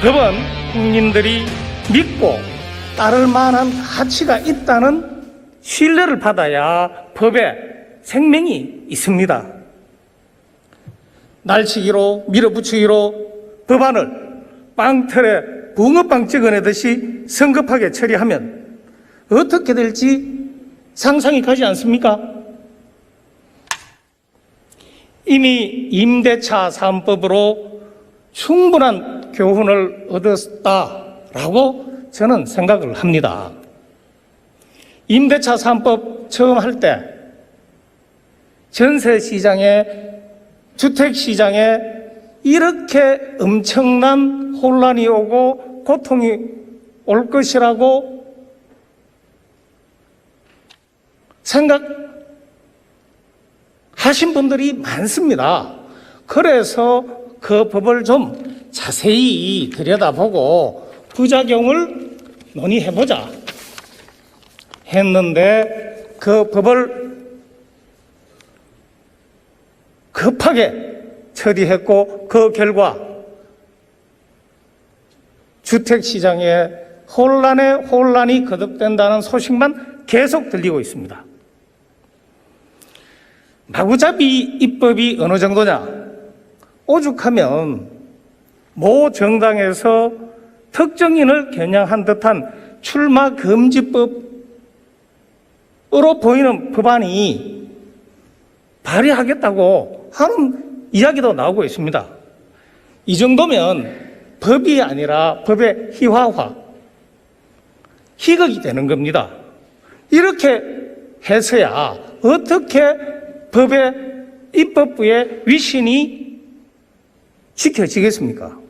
법은 국민들이 믿고 따를 만한 가치가 있다는 신뢰를 받아야 법에 생명이 있습니다. 날치기로 밀어붙이기로 법안을 빵틀에 붕어빵 찍어내듯이 성급하게 처리하면 어떻게 될지 상상이 가지 않습니까? 이미 임대차 3법으로 충분한 교훈을 얻었다라고 저는 생각을 합니다. 임대차 3법 처음 할 때 전세 시장에 주택 시장에 이렇게 엄청난 혼란이 오고 고통이 올 것이라고 생각하신 분들이 많습니다. 그래서 그 법을 좀 자세히 들여다보고 부작용을 논의해보자 했는데 그 법을 급하게 처리했고 그 결과 주택 시장에 혼란에 혼란이 거듭된다는 소식만 계속 들리고 있습니다. 마구잡이 입법이 어느 정도냐? 오죽하면 모 정당에서 특정인을 겨냥한 듯한 출마 금지법으로 보이는 법안이 발의하겠다고 하는 이야기도 나오고 있습니다. 이 정도면 법이 아니라 법의 희화화, 희극이 되는 겁니다. 이렇게 해서야 어떻게 법의 입법부의 위신이 지켜지겠습니까?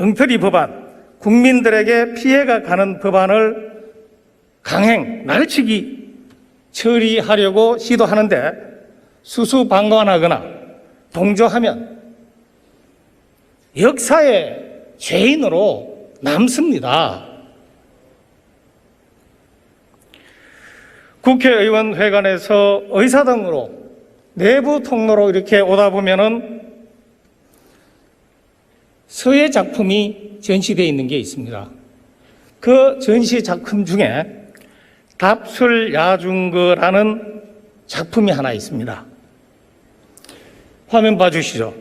엉터리 법안, 국민들에게 피해가 가는 법안을 강행, 날치기 처리하려고 시도하는데 수수방관하거나 동조하면 역사의 죄인으로 남습니다. 국회의원 회관에서 의사 등으로 내부 통로로 이렇게 오다 보면은 서예 작품이 전시되어 있는 게 있습니다. 그 전시 작품 중에 답술 야중거라는 작품이 하나 있습니다. 화면 봐주시죠.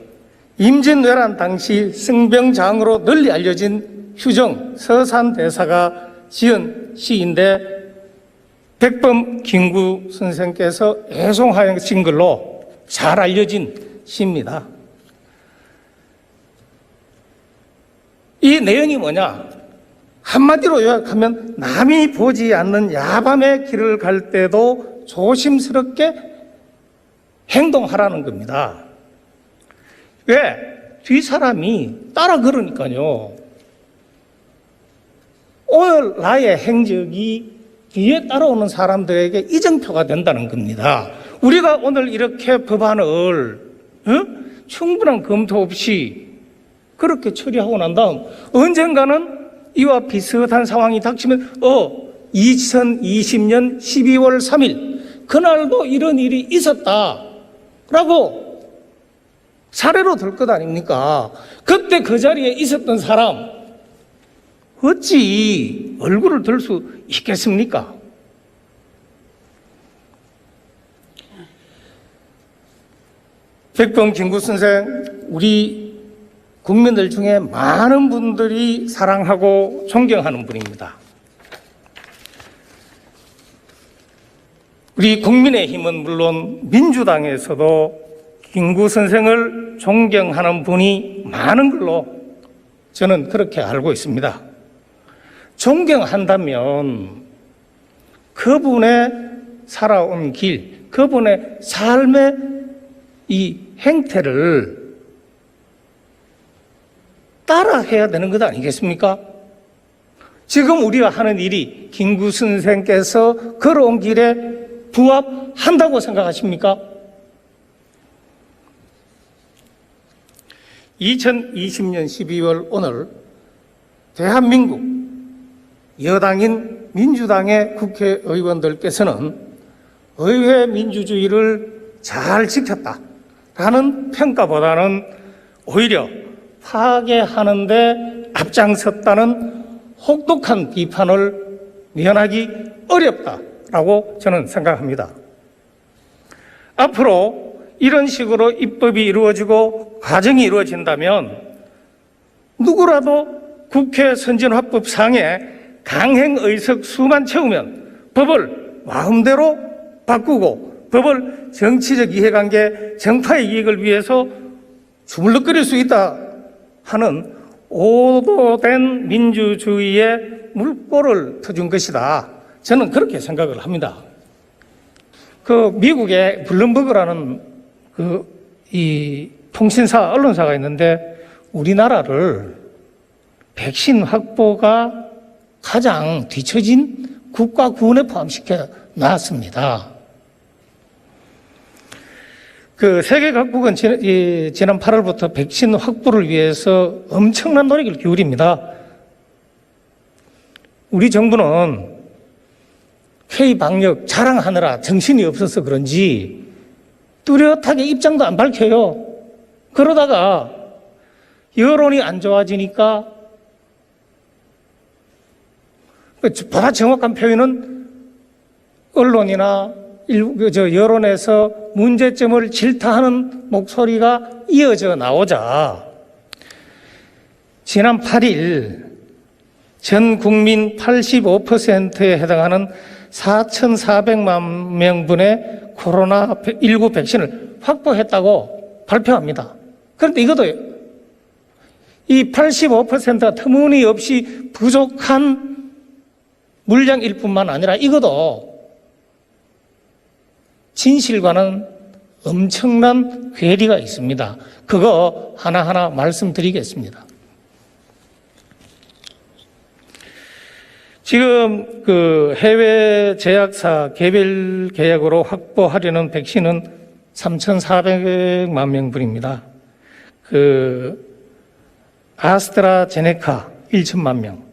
임진왜란 당시 승병장으로 널리 알려진 휴정 서산대사가 지은 시인데 백범 김구 선생께서 애송하신 글로 잘 알려진 시입니다. 이 내용이 뭐냐? 한마디로 요약하면 남이 보지 않는 야밤의 길을 갈 때도 조심스럽게 행동하라는 겁니다. 왜? 뒷사람이 따라 그러니까요. 오늘 나의 행적이 뒤에 따라오는 사람들에게 이정표가 된다는 겁니다. 우리가 오늘 이렇게 법안을 어? 충분한 검토 없이 그렇게 처리하고 난 다음 언젠가는 이와 비슷한 상황이 닥치면 어 2020년 12월 3일 그날도 이런 일이 있었다라고 사례로 들 것 아닙니까? 그때 그 자리에 있었던 사람 어찌 얼굴을 들 수 있겠습니까? 백범 김구 선생 우리 국민들 중에 많은 분들이 사랑하고 존경하는 분입니다. 우리 국민의힘은 물론 민주당에서도 김구 선생을 존경하는 분이 많은 걸로 저는 그렇게 알고 있습니다. 존경한다면 그분의 살아온 길, 그분의 삶의 이 행태를 따라 해야 되는 것 아니겠습니까? 지금 우리가 하는 일이 김구 선생께서 걸어온 길에 부합한다고 생각하십니까? 2020년 12월 오늘 대한민국 여당인 민주당의 국회의원들께서는 의회 민주주의를 잘 지켰다라는 평가보다는 오히려 파괴하는데 앞장섰다는 혹독한 비판을 면하기 어렵다라고 저는 생각합니다. 앞으로 이런 식으로 입법이 이루어지고 과정이 이루어진다면 누구라도 국회 선진화법 상에 강행 의석 수만 채우면 법을 마음대로 바꾸고 법을 정치적 이해관계 정파의 이익을 위해서 주물럭거릴 수 있다 하는 오도된 민주주의의 물꼬를 터준 것이다. 저는 그렇게 생각을 합니다. 그 미국의 블룸버그라는 그 이 통신사 언론사가 있는데 우리나라를 백신 확보가 가장 뒤처진 국가군에 포함시켜 놨습니다. 그 세계 각국은 지난, 이, 지난 8월부터 백신 확보를 위해서 엄청난 노력을 기울입니다. 우리 정부는 K 방역 자랑하느라 정신이 없어서 그런지 뚜렷하게 입장도 안 밝혀요. 그러다가 여론이 안 좋아지니까 보다 정확한 표현은 언론이나 일부 그저 여론에서 문제점을 질타하는 목소리가 이어져 나오자 지난 8일 전 국민 85%에 해당하는 4,400만 명분의 코로나19 백신을 확보했다고 발표합니다. 그런데 이것도 이 85%가 터무니없이 부족한 물량일 뿐만 아니라 이것도 진실과는 엄청난 괴리가 있습니다. 그거 하나하나 말씀드리겠습니다. 지금 그 해외 제약사 개별 계약으로 확보하려는 백신은 3,400만 명분입니다. 그 아스트라제네카 1천만 명,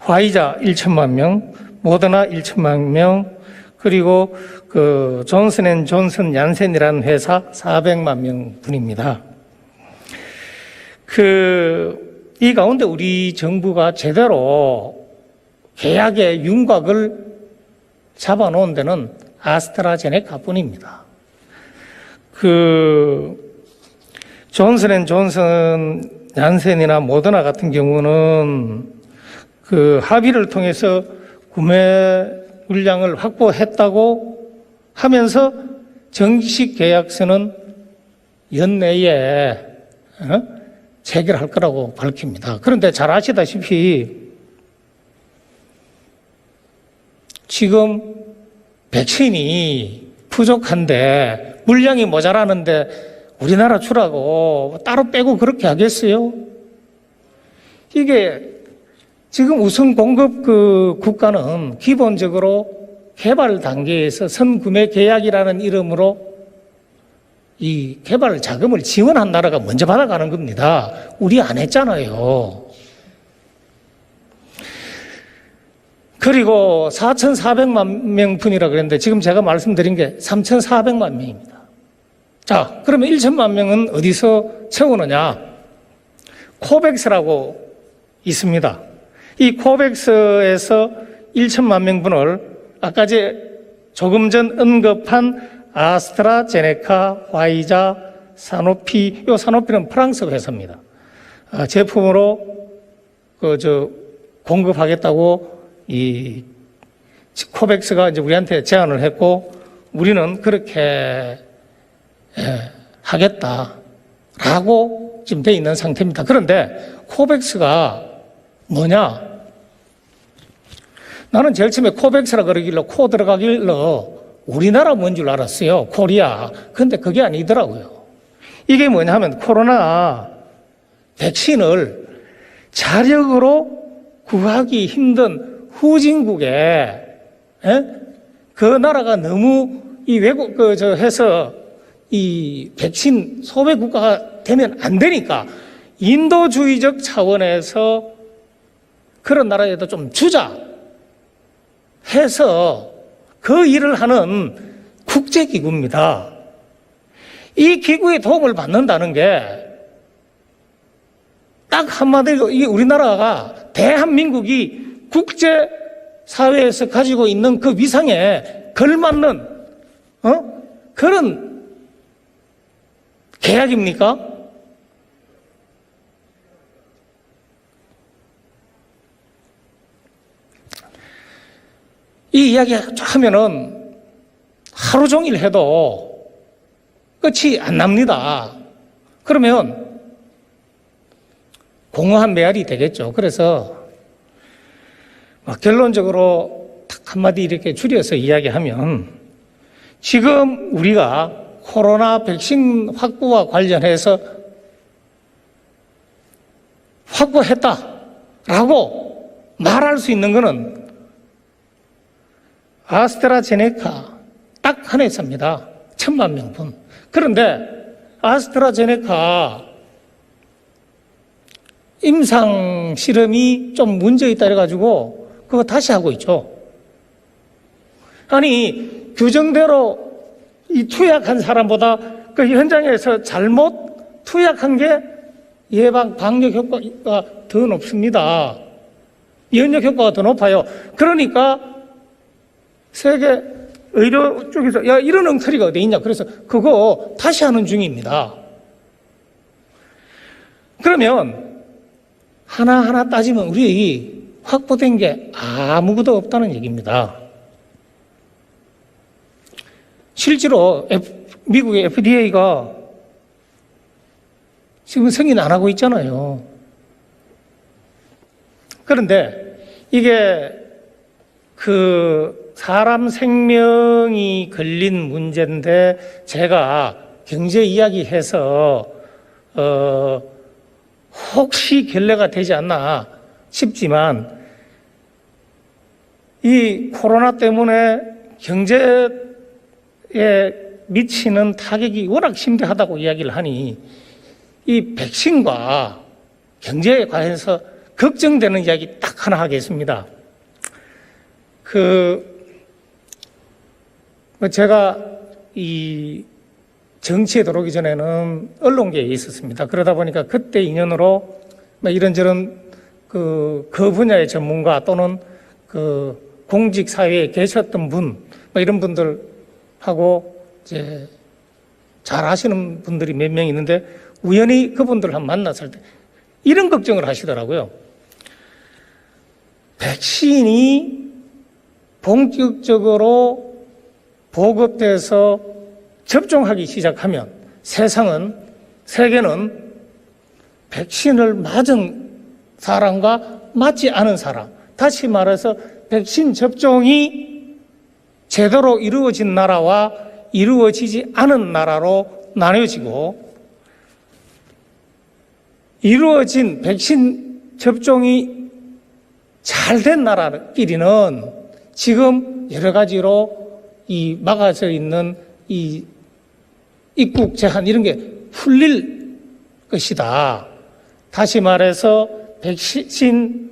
화이자 1천만 명, 모더나 1천만 명, 그리고 그 존슨 앤 존슨 얀센이라는 회사 400만 명 분입니다. 그 이 가운데 우리 정부가 제대로 계약의 윤곽을 잡아놓은 데는 아스트라제네카 뿐입니다. 그, 존슨 앤 존슨, 얀센이나 모더나 같은 경우는 그 합의를 통해서 구매 물량을 확보했다고 하면서 정식 계약서는 연내에 어? 체결할 거라고 밝힙니다. 그런데 잘 아시다시피 지금 백신이 부족한데 물량이 모자라는데 우리나라 주라고 따로 빼고 그렇게 하겠어요? 이게 지금 우선 공급 그 국가는 기본적으로 개발 단계에서 선구매 계약이라는 이름으로 이 개발 자금을 지원한 나라가 먼저 받아가는 겁니다. 우리 안 했잖아요. 그리고 4,400만 명분이라 그랬는데 지금 제가 말씀드린 게 3,400만 명입니다. 자, 그러면 1천만 명은 어디서 채우느냐? 코백스라고 있습니다. 이 코백스에서 1천만 명분을 아까 제 조금 전 언급한 아스트라제네카, 화이자, 사노피, 요 사노피는 프랑스 회사입니다. 아, 제품으로 그 저 공급하겠다고 이 코백스가 이제 우리한테 제안을 했고 우리는 그렇게 예, 하겠다라고 지금 돼 있는 상태입니다. 그런데 코백스가 뭐냐? 나는 제일 처음에 코백스라 그러길래 코 들어가길래 우리나라 뭔 줄 알았어요. 코리아. 근데 그게 아니더라고요. 이게 뭐냐 하면 코로나 백신을 자력으로 구하기 힘든 후진국에 에? 그 나라가 너무 이 외국 그 저 해서 이 백신 소매 국가가 되면 안 되니까 인도주의적 차원에서 그런 나라에도 좀 주자 해서 그 일을 하는 국제기구입니다. 이 기구의 도움을 받는다는 게 딱 한마디로 이게 우리나라가 대한민국이 국제 사회에서 가지고 있는 그 위상에 걸맞는 어? 그런 계약입니까? 이 이야기 하면은 하루 종일 해도 끝이 안 납니다. 그러면 공허한 메아리 되겠죠. 그래서 막 결론적으로 딱 한마디 이렇게 줄여서 이야기하면 지금 우리가 코로나 백신 확보와 관련해서 확보했다라고 말할 수 있는 것은 아스트라제네카 딱 한 회사입니다. 천만 명분. 그런데 아스트라제네카 임상 실험이 좀 문제 있다 해가지고 그거 다시 하고 있죠. 아니 규정대로 이 투약한 사람보다 그 현장에서 잘못 투약한 게 예방 방역 효과가 더 높습니다. 면역 효과가 더 높아요. 그러니까 세계 의료 쪽에서 야 이런 엉터리가 어디 있냐 그래서 그거 다시 하는 중입니다. 그러면 하나하나 따지면 우리 확보된 게 아무것도 없다는 얘기입니다. 실제로 미국의 FDA가 지금 승인 안 하고 있잖아요. 그런데 이게 그 사람 생명이 걸린 문제인데 제가 경제 이야기해서 어 혹시 결례가 되지 않나 싶지만 이 코로나 때문에 경제에 미치는 타격이 워낙 심대하다고 이야기를 하니 이 백신과 경제에 관해서 걱정되는 이야기 딱 하나 하겠습니다. 그, 뭐 제가 이 정치에 들어오기 전에는 언론계에 있었습니다. 그러다 보니까 그때 인연으로 뭐 이런저런 그, 그 분야의 전문가 또는 그 공직 사회에 계셨던 분, 뭐 이런 분들하고 이제 잘 아시는 분들이 몇 명 있는데 우연히 그분들 한 만났을 때 이런 걱정을 하시더라고요. 백신이 본격적으로 보급돼서 접종하기 시작하면 세상은 세계는 백신을 맞은 사람과 맞지 않은 사람 다시 말해서 백신 접종이 제대로 이루어진 나라와 이루어지지 않은 나라로 나뉘어지고 이루어진 백신 접종이 잘 된 나라끼리는 지금 여러 가지로 이 막아져 있는 이 입국 제한 이런 게 풀릴 것이다. 다시 말해서 백신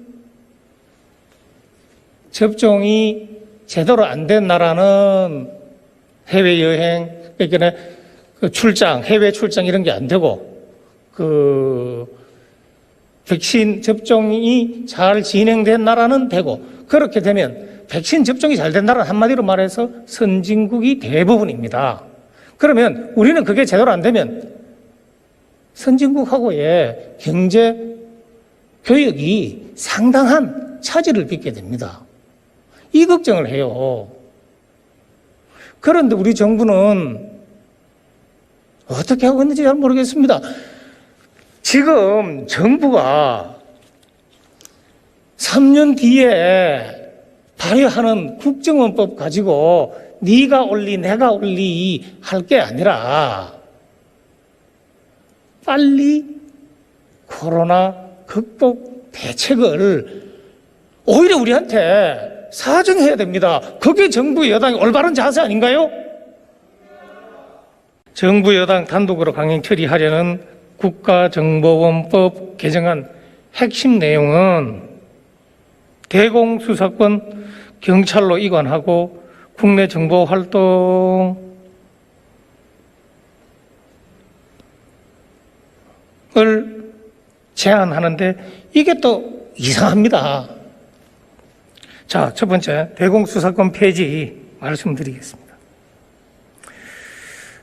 접종이 제대로 안 된 나라는 해외 여행, 그러니까 그 출장, 해외 출장 이런 게 안 되고 그 백신 접종이 잘 진행된 나라는 되고 그렇게 되면 백신 접종이 잘된 나라는 한마디로 말해서 선진국이 대부분입니다. 그러면 우리는 그게 제대로 안 되면 선진국하고의 경제 교역이 상당한 차질을 빚게 됩니다. 이 걱정을 해요. 그런데 우리 정부는 어떻게 하고 있는지 잘 모르겠습니다. 지금 정부가 3년 뒤에 발의하는 국정원법 가지고 네가 올리 내가 올리 할 게 아니라 빨리 코로나 극복 대책을 오히려 우리한테 사정해야 됩니다. 그게 정부 여당의 올바른 자세 아닌가요? 정부 여당 단독으로 강행 처리하려는 국가정보원법 개정안 핵심 내용은 대공수사권 경찰로 이관하고 국내 정보 활동을 제안하는데 이게 또 이상합니다. 자, 첫 번째 대공수사권 폐지 말씀드리겠습니다.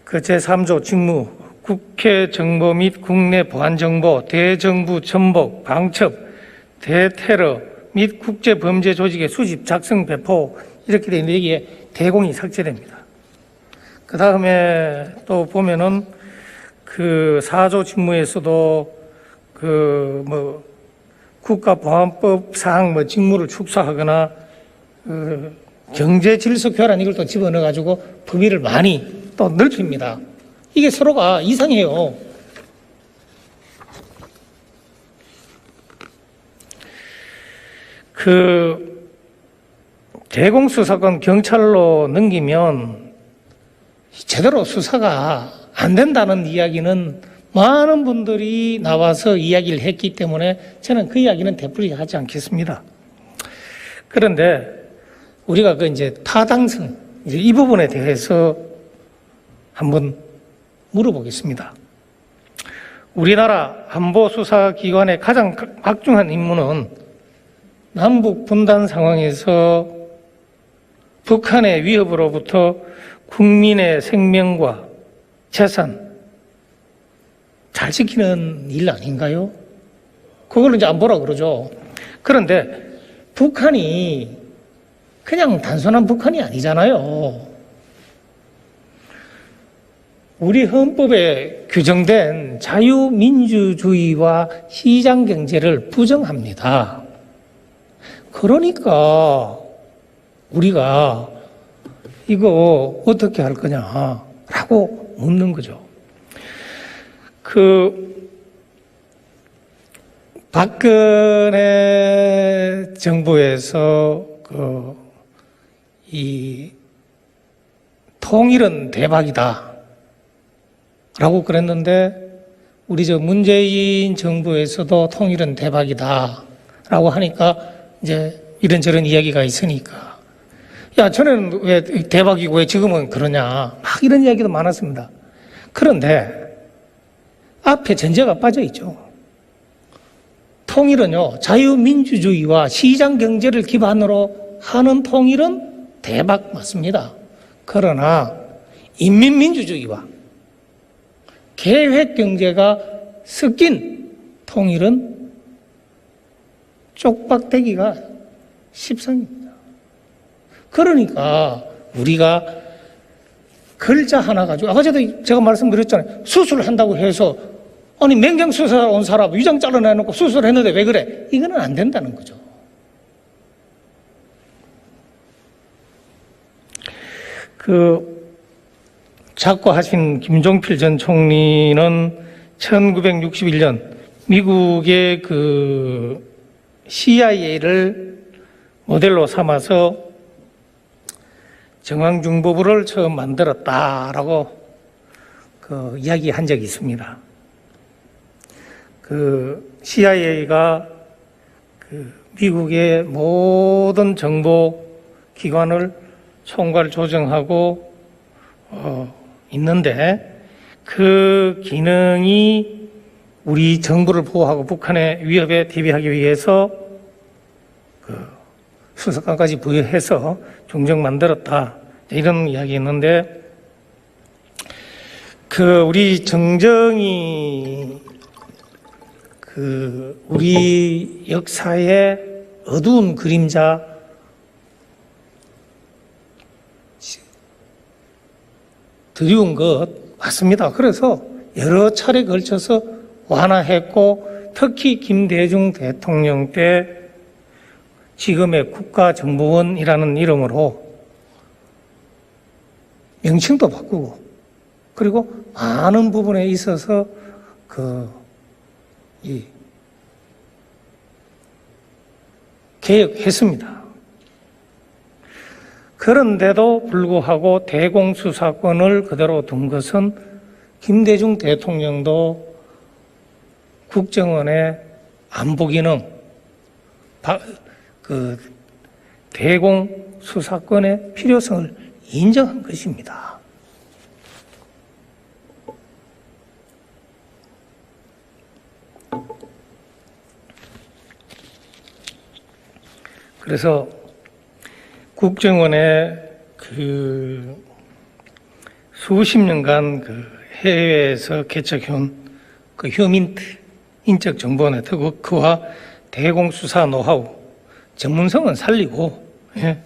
그 제3조 직무 국회 정보 및 국내 보안 정보, 대정부 전복, 방첩, 대테러 및 국제 범죄 조직의 수집, 작성, 배포 이렇게 되어 있는데 여기에 대공이 삭제됩니다. 그 다음에 또 보면은 그 4조 직무에서도 그 뭐 국가보안법 사항 뭐 직무를 축소하거나 그 경제 질서 교란 이걸 또 집어넣어 가지고 범위를 많이 또 넓힙니다. 이게 서로가 이상해요. 그 대공수사권 경찰로 넘기면 제대로 수사가 안 된다는 이야기는 많은 분들이 나와서 이야기를 했기 때문에 저는 그 이야기는 되풀이 하지 않겠습니다. 그런데 우리가 그 이제 타당성, 이제 이 부분에 대해서 한번 물어보겠습니다. 우리나라 안보수사기관의 가장 막중한 임무는 남북 분단 상황에서 북한의 위협으로부터 국민의 생명과 재산 잘 지키는 일 아닌가요? 그걸 이제 안 보라 그러죠. 그런데 북한이 그냥 단순한 북한이 아니잖아요. 우리 헌법에 규정된 자유민주주의와 시장 경제를 부정합니다. 그러니까 우리가 이거 어떻게 할 거냐라고 묻는 거죠. 그 박근혜 정부에서 그 이 통일은 대박이다. 라고 그랬는데 우리 저 문재인 정부에서도 통일은 대박이다. 라고 하니까 이제 이런저런 이야기가 있으니까 야, 전에는 왜 대박이고 왜 지금은 그러냐. 막 이런 이야기도 많았습니다. 그런데 앞에 전제가 빠져 있죠. 통일은요, 자유민주주의와 시장 경제를 기반으로 하는 통일은 대박 맞습니다. 그러나 인민민주주의와 계획 경제가 섞인 통일은 쪽박대기가 십상입니다. 그러니까 우리가 글자 하나 가지고 아까 전에 제가 말씀드렸잖아요. 수술한다고 해서 아니 맹경 수술하러 온 사람 위장 잘라내놓고 수술했는데 왜 그래? 이거는 안 된다는 거죠. 그 작고하신 김종필 전 총리는 1961년 미국의 그 CIA를 모델로 삼아서 정황중보부를 처음 만들었다라고 그 이야기한 적이 있습니다. 그 CIA가 그 미국의 모든 정보 기관을 총괄 조정하고 어, 있는데 그 기능이 우리 정부를 보호하고 북한의 위협에 대비하기 위해서 그 수사관까지 부여해서 종정 만들었다 이런 이야기 있는데 그 우리 정정이 그 우리 역사의 어두운 그림자 드리운 것 맞습니다. 그래서 여러 차례 걸쳐서 완화했고 특히 김대중 대통령 때 지금의 국가정보원이라는 이름으로 명칭도 바꾸고 그리고 많은 부분에 있어서 그 이 개혁했습니다. 그런데도 불구하고 대공수사권을 그대로 둔 것은 김대중 대통령도 국정원의 안보기능, 그 대공 수사권의 필요성을 인정한 것입니다. 그래서 국정원의 그 수십 년간 그 해외에서 개척해온 그 휴민트 인적 정보 네트워크와 대공수사 노하우 전문성은 살리고 예,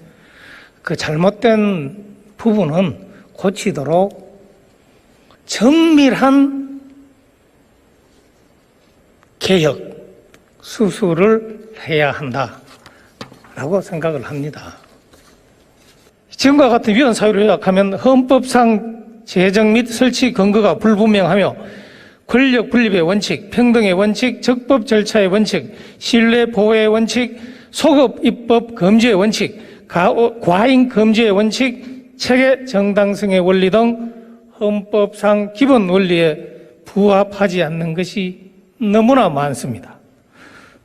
그 잘못된 부분은 고치도록 정밀한 개혁 수술을 해야 한다라고 생각을 합니다. 지금과 같은 위헌 사유를 요약하면 헌법상 재정 및 설치 근거가 불분명하며 권력 분립의 원칙, 평등의 원칙, 적법 절차의 원칙, 신뢰 보호의 원칙, 소급 입법 금지의 원칙, 가- 과잉 금지의 원칙, 체계 정당성의 원리 등 헌법상 기본 원리에 부합하지 않는 것이 너무나 많습니다.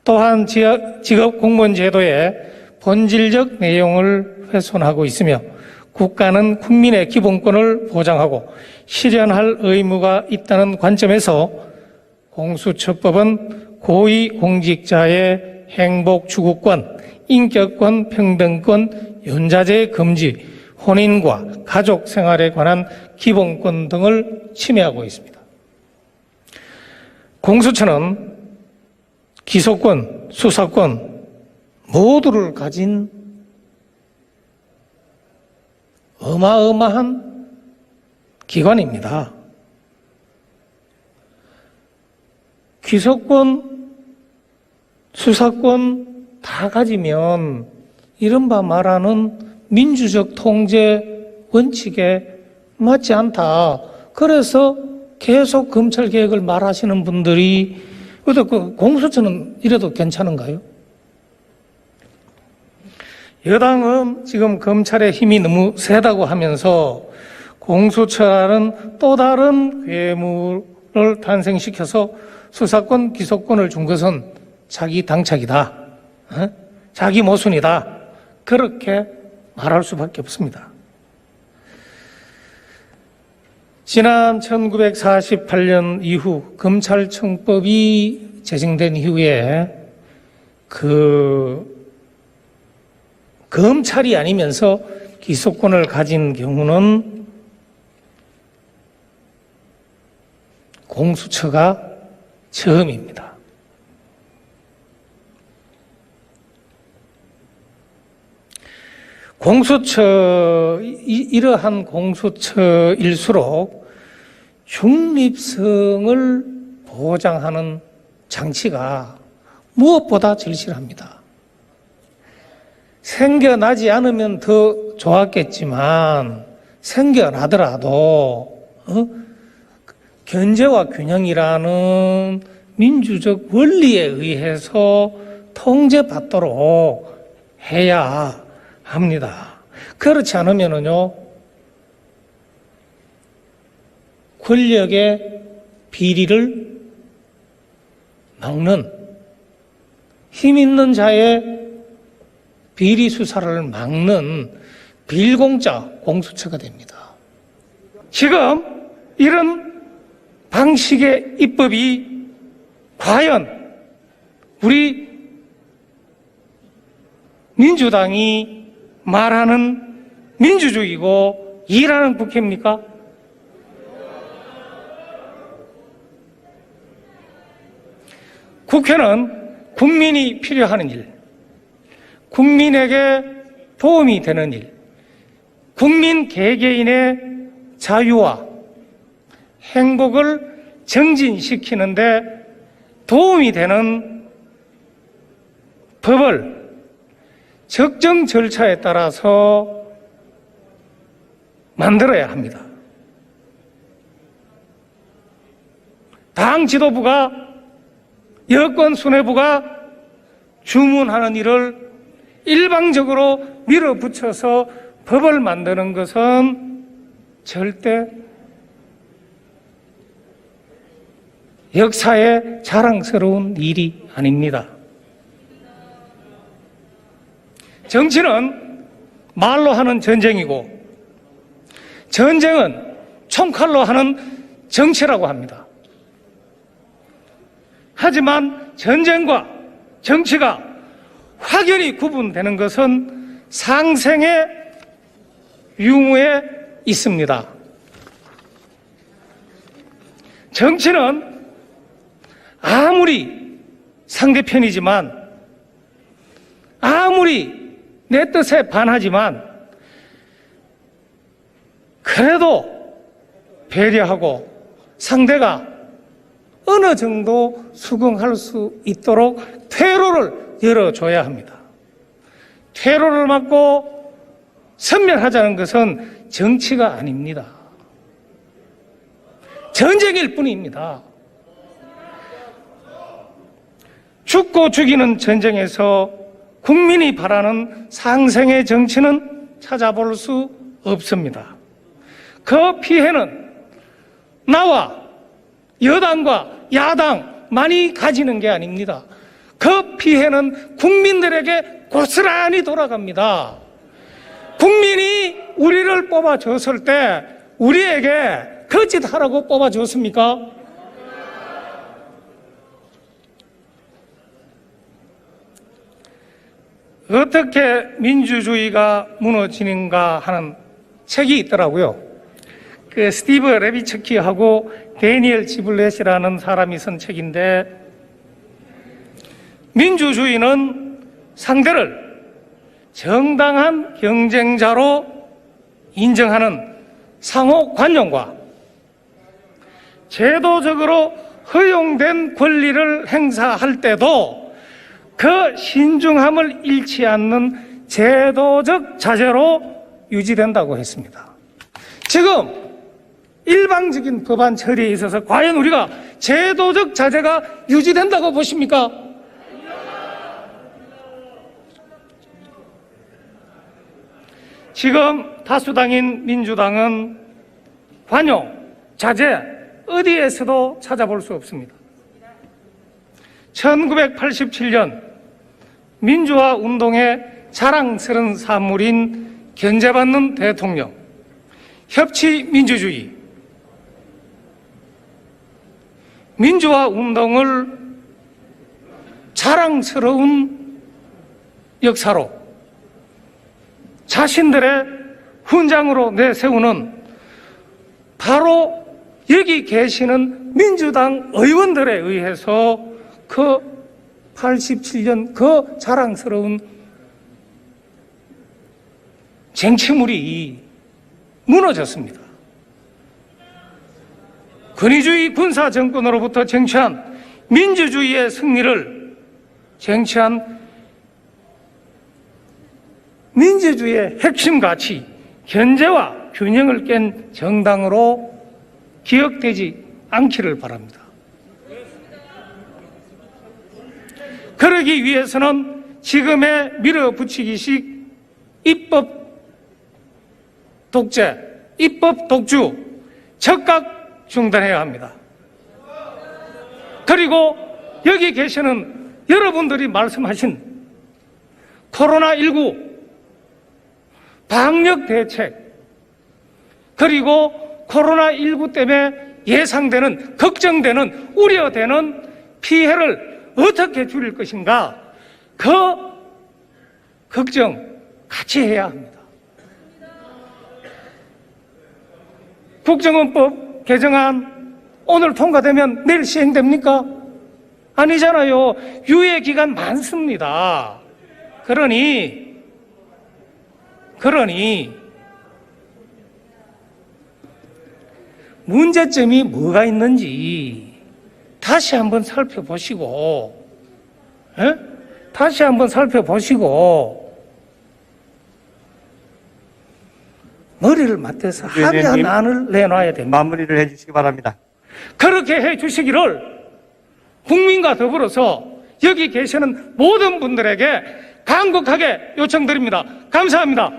또한 지역- 직업 공무원 제도의 본질적 내용을 훼손하고 있으며 국가는 국민의 기본권을 보장하고 실현할 의무가 있다는 관점에서 공수처법은 고위공직자의 행복 추구권, 인격권, 평등권, 연자제 금지, 혼인과 가족 생활에 관한 기본권 등을 침해하고 있습니다. 공수처는 기소권, 수사권 모두를 가진 어마어마한 기관입니다. 기소권, 수사권 다 가지면 이른바 말하는 민주적 통제 원칙에 맞지 않다. 그래서 계속 검찰 개혁을 말하시는 분들이 그 공수처는 이래도 괜찮은가요? 여당은 지금 검찰의 힘이 너무 세다고 하면서 공수처라는 또 다른 괴물을 탄생시켜서 수사권, 기소권을 준 것은 자기 당착이다. 어? 자기 모순이다. 그렇게 말할 수밖에 없습니다. 지난 1948년 이후 검찰청법이 제정된 이후에 그 검찰이 아니면서 기소권을 가진 경우는 공수처가 처음입니다. 공수처, 이- 이러한 공수처일수록 중립성을 보장하는 장치가 무엇보다 절실합니다. 생겨나지 않으면 더 좋았겠지만 생겨나더라도 어? 견제와 균형이라는 민주적 원리에 의해서 통제받도록 해야 합니다. 그렇지 않으면은요 권력의 비리를 막는 힘 있는 자의 비리 수사를 막는 빌공짜 공수처가 됩니다. 지금 이런 방식의 입법이 과연 우리 민주당이 말하는 민주주의고 일하는 국회입니까? 국회는 국민이 필요하는 일, 국민에게 도움이 되는 일, 국민 개개인의 자유와 행복을 정진시키는데 도움이 되는 법을 적정 절차에 따라서 만들어야 합니다. 당 지도부가 여권 수뇌부가 주문하는 일을 일방적으로 밀어붙여서 법을 만드는 것은 절대 역사에 자랑스러운 일이 아닙니다. 정치는 말로 하는 전쟁이고 전쟁은 총칼로 하는 정치라고 합니다. 하지만 전쟁과 정치가 확연히 구분되는 것은 상생의 유무에 있습니다. 정치는 아무리 상대편이지만 아무리 내 뜻에 반하지만 그래도 배려하고 상대가 어느 정도 수긍할 수 있도록 퇴로를 열어줘야 합니다. 퇴로를 막고 선멸하자는 것은 정치가 아닙니다. 전쟁일 뿐입니다. 죽고 죽이는 전쟁에서 국민이 바라는 상생의 정치는 찾아볼 수 없습니다. 그 피해는 나와 여당과 야당 많이 가지는 게 아닙니다. 그 피해는 국민들에게 고스란히 돌아갑니다. 국민이 우리를 뽑아줬을 때 우리에게 거짓하라고 뽑아줬습니까? 어떻게 민주주의가 무너지는가 하는 책이 있더라고요. 그 스티브 레비츠키하고 데니엘 지블렛이라는 사람이 쓴 책인데 민주주의는 상대를 정당한 경쟁자로 인정하는 상호 관용과 제도적으로 허용된 권리를 행사할 때도 그 신중함을 잃지 않는 제도적 자제로 유지된다고 했습니다. 지금 일방적인 법안 처리에 있어서 과연 우리가 제도적 자제가 유지된다고 보십니까? 지금 다수당인 민주당은 관용, 자제, 어디에서도 찾아볼 수 없습니다. 1987년 민주화 운동의 자랑스러운 산물인 견제받는 대통령, 협치 민주주의, 민주화 운동을 자랑스러운 역사로 자신들의 훈장으로 내세우는 바로 여기 계시는 민주당 의원들에 의해서 그 87년 그 자랑스러운 쟁취물이 무너졌습니다. 권위주의 군사 정권으로부터 쟁취한 민주주의의 승리를 쟁취한 민주주의의 핵심 가치, 견제와 균형을 깬 정당으로 기억되지 않기를 바랍니다. 그러기 위해서는 지금의 밀어붙이기식 입법 독재, 입법 독주 즉각 중단해야 합니다. 그리고 여기 계시는 여러분들이 말씀하신 코로나19 방역 대책 그리고 코로나19 때문에 예상되는 걱정되는 우려되는 피해를 어떻게 줄일 것인가 그 걱정 같이 해야 합니다. 국정원법 개정안 오늘 통과되면 내일 시행됩니까? 아니잖아요. 유예 기간 많습니다. 그러니 그러니 문제점이 뭐가 있는지 다시 한번 살펴보시고 에? 다시 한번 살펴보시고 머리를 맞대서 합의한. 안을 내놔야 됩니다. 마무리를 해주시기 바랍니다. 그렇게 해 주시기를 국민과 더불어서 여기 계시는 모든 분들에게 간곡하게 요청드립니다. 감사합니다.